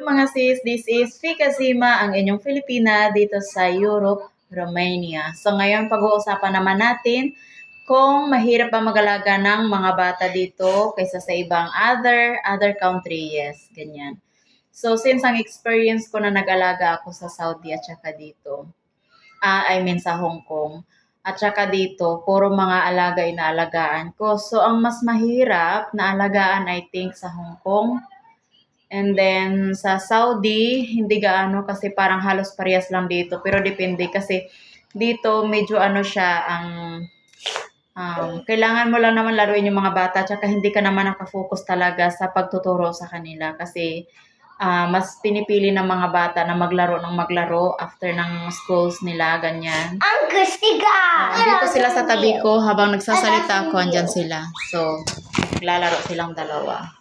mga sis, this is Fika Zima, ang inyong Filipina dito sa Europe, Romania. So ngayon pag-uusapan naman natin kung mahirap ba mag-alaga ng mga bata dito kaysa sa ibang other other country. Yes, ganyan. So since ang experience ko na nag-alaga ako sa Saudi at saka dito, ah I mean sa Hong Kong, at saka dito, puro mga alaga inaalagaan ko. So, ang mas mahirap na alagaan, I think, sa Hong Kong. And then, sa Saudi, hindi gaano kasi parang halos parehas lang dito. Pero depende kasi dito, medyo ano siya, ang um, kailangan mo lang naman laruin yung mga bata. Tsaka hindi ka naman nakafocus talaga sa pagtuturo sa kanila. Kasi ah, mas pinipili ng mga bata na maglaro ng maglaro after ng schools nila, ganyan. Ang gustiga! Ah, dito sila sa tabi ko habang nagsasalita ako, andyan sila. So, lalaro silang dalawa.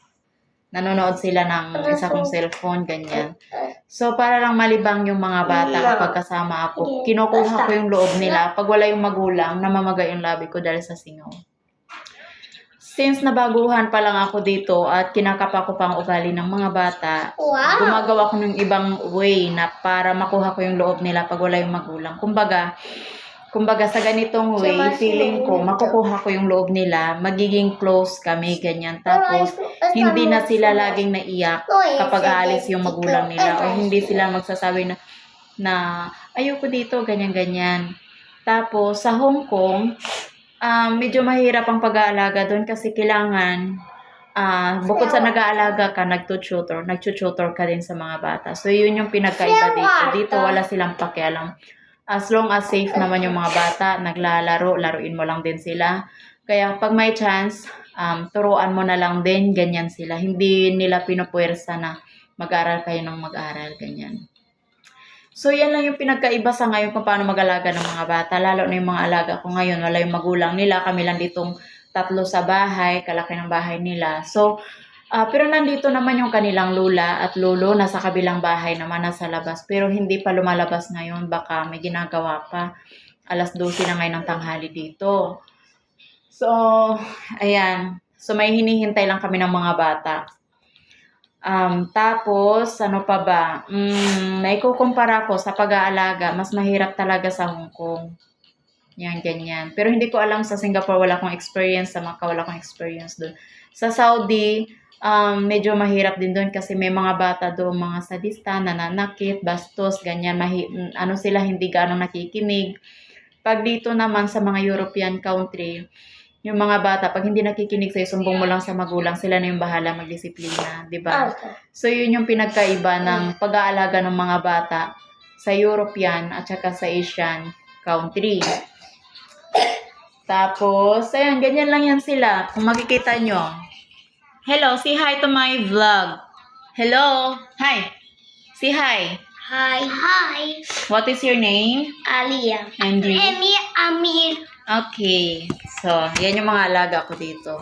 Nanonood sila ng isa kong cellphone, ganyan. So, para lang malibang yung mga bata kapag kasama ako, kinukuha ko yung loob nila. Pag wala yung magulang, namamaga yung labi ko dahil sa singaw. Since nabaguhan pa lang ako dito at kinakapa ko pang ugali ng mga bata, Wow! gumagawa ko ng ibang way na para makuha ko yung loob nila pag wala yung magulang. Kumbaga, kumbaga sa ganitong way, feeling ko, makukuha ko yung loob nila, magiging close kami, ganyan. Tapos, hindi na sila laging naiyak kapag aalis yung magulang nila o hindi sila magsasabi na, na ayoko dito, ganyan-ganyan. Tapos, sa Hong Kong, ah, medyo mahirap ang pag-aalaga doon kasi kailangan ah bukod sa nag-aalaga ka, nagtututor, nagtututor ka din sa mga bata. So, yun yung pinagkaiba dito. Dito, wala silang pakialam. As long as safe naman yung mga bata, naglalaro, laruin mo lang din sila. Kaya, pag may chance, um, turuan mo na lang din, ganyan sila. Hindi nila pinupuwersa na mag-aral kayo ng mag-aral, ganyan. So, yan lang yung pinagkaiba sa ngayon kung paano mag-alaga ng mga bata. Lalo na yung mga alaga ko ngayon, wala yung magulang nila. Kami lang ditong tatlo sa bahay, kalaki ng bahay nila. So, ah, pero nandito naman yung kanilang lula at lolo, nasa kabilang bahay naman, nasa labas. Pero hindi pa lumalabas ngayon, baka may ginagawa pa. Alas 12 na ngayon ng tanghali dito. So, ayan. So, may hinihintay lang kami ng mga bata. Um, tapos, ano pa ba? Mm, naikukumpara ko sa pag-aalaga, mas mahirap talaga sa Hong Kong. Yan, ganyan. Pero hindi ko alam sa Singapore, wala akong experience. Sa Macau, wala akong experience doon. Sa Saudi, um, medyo mahirap din doon kasi may mga bata doon, mga sadista, nananakit, bastos, ganyan. Mahi- ano sila, hindi gaano nakikinig. Pag dito naman sa mga European country, yung mga bata, pag hindi nakikinig sa'yo, sumbong mo lang sa magulang, sila na yung bahala magdisiplina, di ba? So, yun yung pinagkaiba ng pag-aalaga ng mga bata sa European at saka sa Asian country. Tapos, ayan, ganyan lang yan sila. Kung makikita nyo. Hello, say hi to my vlog. Hello. Hi. Say hi. Hi! Hi! What is your name? Alia. And you? Emi Amir. Okay. So, yan yung mga alaga ko dito.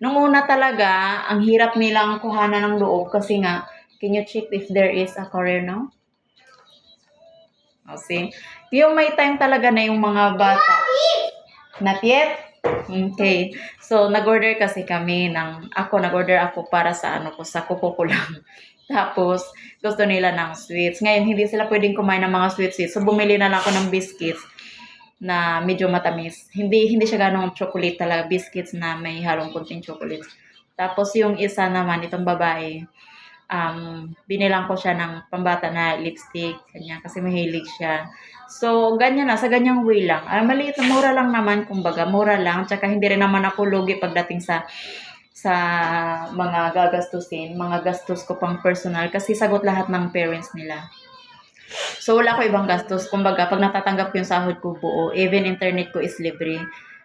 Nung una talaga, ang hirap nilang kuhanan ng loob kasi nga, can you check if there is a career now? O, see? Yung may time talaga na yung mga bata. Not yet? Okay. So, nag-order kasi kami ng, ako, nag-order ako para sa ano ko, sa kuko ko lang. Tapos, gusto nila ng sweets. Ngayon, hindi sila pwedeng kumain ng mga sweets. sweets. So, bumili na lang ako ng biscuits na medyo matamis. Hindi hindi siya ganong chocolate talaga, biscuits na may halong kunting chocolate. Tapos yung isa naman, itong babae, um, binilang ko siya ng pambata na lipstick, kanya, kasi mahilig siya. So, ganyan na, sa ganyang way lang. Ah, maliit mura lang naman, kumbaga, mura lang. Tsaka hindi rin naman ako lugi pagdating sa sa mga gagastusin, mga gastos ko pang personal kasi sagot lahat ng parents nila. So, wala ko ibang gastos. Kumbaga, pag natatanggap ko yung sahod ko buo, even internet ko is libre.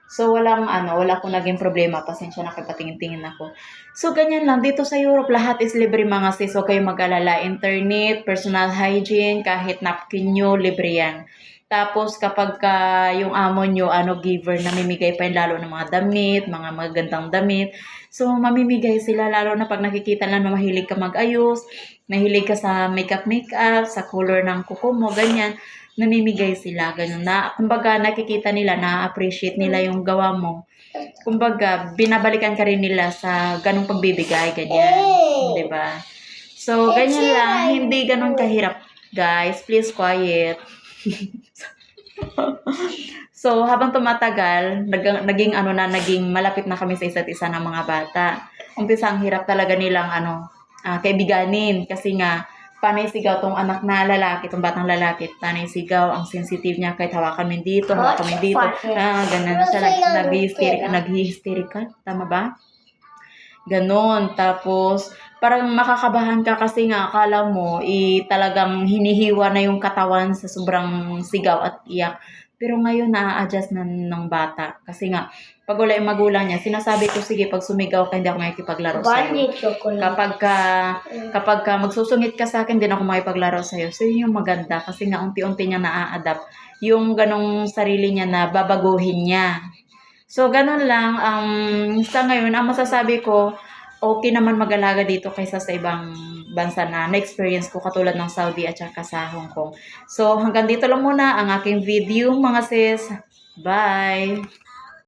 So, walang ano, wala akong naging problema. Pasensya na kay patingin-tingin ako. So, ganyan lang. Dito sa Europe, lahat is libre mga sis. Huwag kayong mag-alala. Internet, personal hygiene, kahit napkin nyo, libre yan. Tapos, kapag ka yung amo nyo, ano, giver, namimigay pa yun lalo ng mga damit, mga magandang damit. So, mamimigay sila lalo na pag nakikita lang na mahilig ka mag-ayos, mahilig ka sa makeup-makeup, sa color ng kuko mo, ganyan, namimigay sila, ganyan na, kumbaga nakikita nila, na-appreciate nila yung gawa mo. Kumbaga, binabalikan ka rin nila sa ganong pagbibigay, ganyan, di ba? So, ganyan lang. Hindi ganun kahirap, guys. Please, quiet. so, habang tumatagal, nag- naging ano na, naging malapit na kami sa isa't isa ng mga bata. Umpisa ang hirap talaga nilang ano, ah, kaibiganin. Kasi nga, panay sigaw tong anak na lalaki, tong batang lalaki, panay sigaw, ang sensitive niya, kahit hawakan mo dito, hawakan mo dito, ah, ganun siya, nag, nag-hysterical, nag-hysterical, tama ba? Ganon. Tapos, parang makakabahan ka kasi nga akala mo, eh, talagang hinihiwa na yung katawan sa sobrang sigaw at iyak. Pero ngayon, na-adjust na ng bata. Kasi nga, pag wala yung magulang niya, sinasabi ko, sige, pag sumigaw ka, hindi ako makikipaglaro sa'yo. chocolate. Kapag ka, kapag ka magsusungit ka sa akin, din ako makipaglaro sa'yo. So, yun yung maganda. Kasi nga, unti-unti niya na-adapt. Yung ganong sarili niya na babaguhin niya. So, ganun lang. Um, sa ngayon, ang masasabi ko, okay naman mag-alaga dito kaysa sa ibang bansa na na-experience ko katulad ng Saudi at saka sa Hong Kong. So, hanggang dito lang muna ang aking video mga sis. Bye!